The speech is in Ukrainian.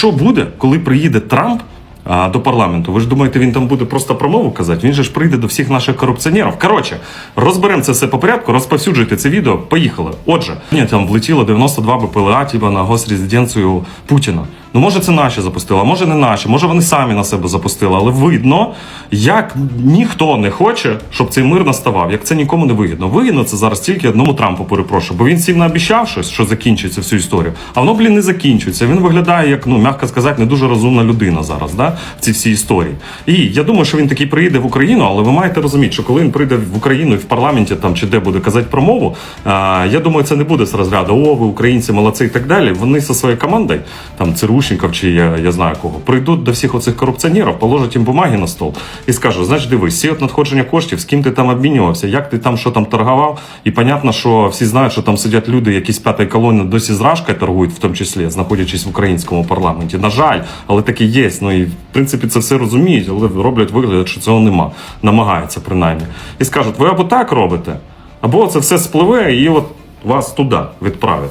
Що буде, коли приїде Трамп до парламенту? Ви ж думаєте, він там буде просто промову казати? Він же ж прийде до всіх наших корупціонерів. Коротше, розберемо це все по порядку, розповсюджуйте це відео. Поїхали. Отже, мені там влетіло 92 БПЛА типа, на госрезиденцію Путіна. Ну, може, це наші запустили, а може не наші, може вони самі на себе запустили, але видно, як ніхто не хоче, щоб цей мир наставав, як це нікому не вигідно. Вигідно це зараз тільки одному Трампу перепрошую, бо він всім наобіцяв щось, що закінчиться всю історію. А воно, блін, не закінчується. Він виглядає як, ну, м'яко сказати, не дуже розумна людина зараз, да, в цій всій історії. І я думаю, що він такий приїде в Україну, але ви маєте розуміти, що коли він прийде в Україну і в парламенті там чи де буде казати промову, а, я думаю, це не буде з розряду О, ви українці, молодці і так далі. Вони зі своєю командою, там Цирушников чи я, я знаю кого, прийдуть до всіх оцих корупціонерів, положать їм бумаги на стол і скажуть, знаєш, дивись, всі от надходження коштів, з ким ти там обмінювався, як ти там що там торгував, і понятно, що всі знають, що там сидять люди, які з п'ятої колони досі з Рашкою торгують, в тому числі, знаходячись в українському парламенті. На жаль, але таке є. Ну і в принципі це все розуміють, але роблять вигляд, що цього нема. Намагаються принаймні. І скажуть, ви або так робите, або це все спливе і от вас туди відправять.